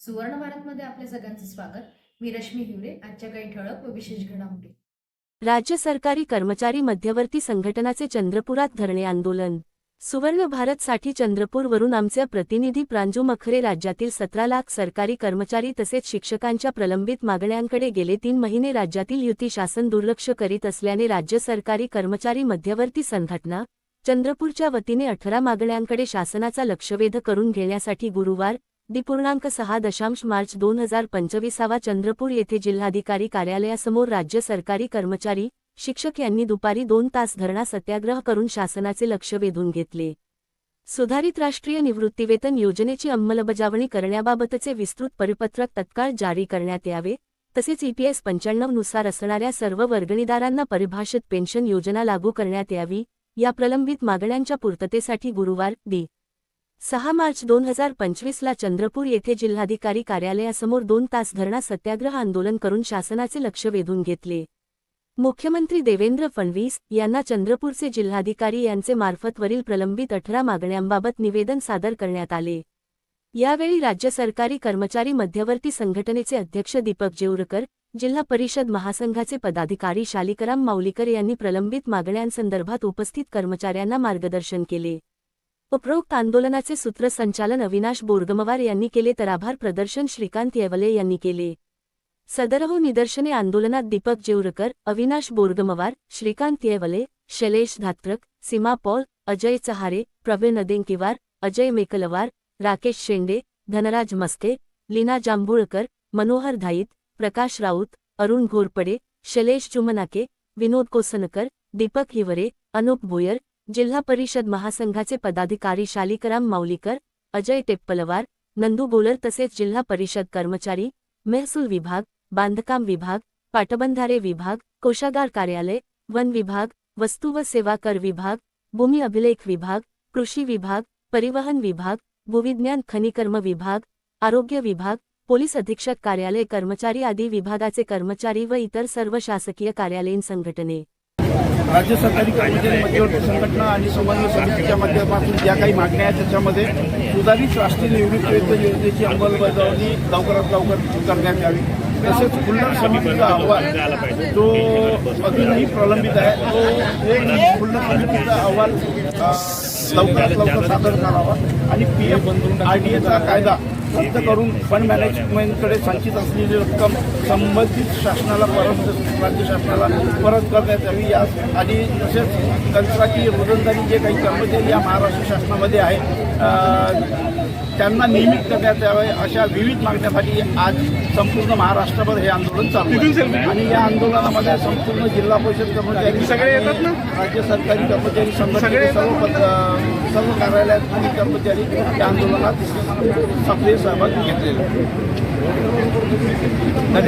सुवर्ण भारतमध्ये आपल्या सगळ्यांचं स्वागत. मी रश्मी हिवरे आजच्या काही ठळक व विशेष घडामोडी. राज्य सरकारी कर्मचारी मध्यवर्ती संघटनाचे चंद्रपुरात धरणे आंदोलन. सुवर्ण भारतसाठी चंद्रपूरवरून आमचे प्रतिनिधी प्रांजू मखरे राज्यातील सतरा लाख सरकारी कर्मचारी तसेच शिक्षकांच्या प्रलंबित मागण्यांकडे गेले तीन महिने राज्यातील युती शासन दुर्लक्ष करीत असल्याने राज्य सरकारी कर्मचारी मध्यवर्ती संघटना चंद्रपूरच्या वतीने अठरा मागण्यांकडे शासनाचा लक्षवेध करून घेण्यासाठी गुरुवार दिपूर्णांक सहा दशांश मार्च दोन हजार पंचवीसावा चंद्रपूर येथे जिल्हाधिकारी कार्यालयासमोर राज्य सरकारी कर्मचारी शिक्षक यांनी दुपारी दोन तास धरणा सत्याग्रह करून शासनाचे लक्ष वेधून घेतले. सुधारित राष्ट्रीय निवृत्तीवेतन योजनेची अंमलबजावणी करण्याबाबतचे विस्तृत परिपत्रक तत्काळ जारी करण्यात यावे तसेच ईपीएस पंच्याण्णवनुसार असणाऱ्या सर्व वर्गणीदारांना परिभाषित पेन्शन योजना लागू करण्यात यावी या प्रलंबित मागण्यांच्या पूर्ततेसाठी गुरुवार डी. सहा मार्च दोन हजार पंचवीसला चंद्रपूर येथे जिल्हाधिकारी कार्यालयासमोर दोन तास धरणा सत्याग्रह आंदोलन करून शासनाचे लक्ष वेधून घेतले. मुख्यमंत्री देवेंद्र फडणवीस यांना चंद्रपूरचे जिल्हाधिकारी यांचे मार्फतवरील प्रलंबित अठरा मागण्यांबाबत निवेदन सादर करण्यात आले. यावेळी राज्य सरकारी कर्मचारी मध्यवर्ती संघटनेचे अध्यक्ष दीपक जेऊरकर जिल्हा परिषद महासंघाचे पदाधिकारी शालिकराम माऊलीकर यांनी प्रलंबित मागण्यांसंदर्भात उपस्थित कर्मचाऱ्यांना मार्गदर्शन केले. उपरोक्त आंदोलनाचे सूत्रसंचालन अविनाश बोरगमवार यांनी केले तर आभार प्रदर्शन श्रीकांत येवले यांनी केले. सदरहो निदर्शने आंदोलनात दीपक जेवरकर अविनाश बोरगमवार श्रीकांत येवले शैलेश धात्रक सीमा पॉल अजय चहारे प्रवीण अदेंकीवार अजय मेकलवार राकेश शेंडे धनराज मस्के लीना जांभूळकर मनोहर धाईत प्रकाश राऊत अरुण घोरपडे शैलेश चुमनाके विनोद कोसनकर दीपक हिवरे अनुप भोयर जिल्हा परिषद महासंघाचे पदाधिकारी शालिकराम माऊलीकर अजय टेप्पलवार नंदू गोलर तसेच जिल्हा परिषद कर्मचारी महसूल विभाग बांधकाम विभाग पाटबंधारे विभाग कोषागार कार्यालय वन विभाग वस्तू व सेवा कर विभाग भूमी अभिलेख विभाग कृषी विभाग परिवहन विभाग भूविज्ञान खनिकर्म विभाग आरोग्य विभाग पोलीस अधीक्षक कार्यालय कर्मचारी आदी विभागाचे कर्मचारी व इतर सर्व शासकीय कार्यालयीन संघटने. राज्य सरकारी कर्मचारी मध्यवर्ती संघटना आणि समन्वय समितीच्या माध्यमातून ज्या काही मागण्या आहेत त्याच्यामध्ये सुधारित राष्ट्रीय निवृत्तीवेतन योजनेची अंमलबजावणी लवकरात लवकर करण्यात यावी. तसेच खुल्लर समितीचा अहवाल जो अजूनही प्रलंबित आहे तो खुल्लर समितीचा अहवाल लवकरात लवकर सादर करावा. आणि पी एफ आर डी एचा कायदा रद्द करून फंड मॅनेजमेंटकडे संचित असलेली रक्कम संबंधित शासनाला परत राज्य शासनाला परत करण्यात यावी. या आणि तसेच कंत्राटी रोजंदारी जे काही कर्मचारी या महाराष्ट्र शासनामध्ये आहे त्यांना नियमित करण्यात यावे अशा विविध मागण्यासाठी आज संपूर्ण महाराष्ट्रभर हे आंदोलन चालू आहे. आणि या आंदोलनामध्ये संपूर्ण जिल्हा परिषद कर्मचारी सगळे येतात ना? राज्य सरकारी कर्मचारी संघटनेचे सर्व सर्व कार्यालयातील कर्मचारी या आंदोलनात सक्रिय सहभाग घेतलेला.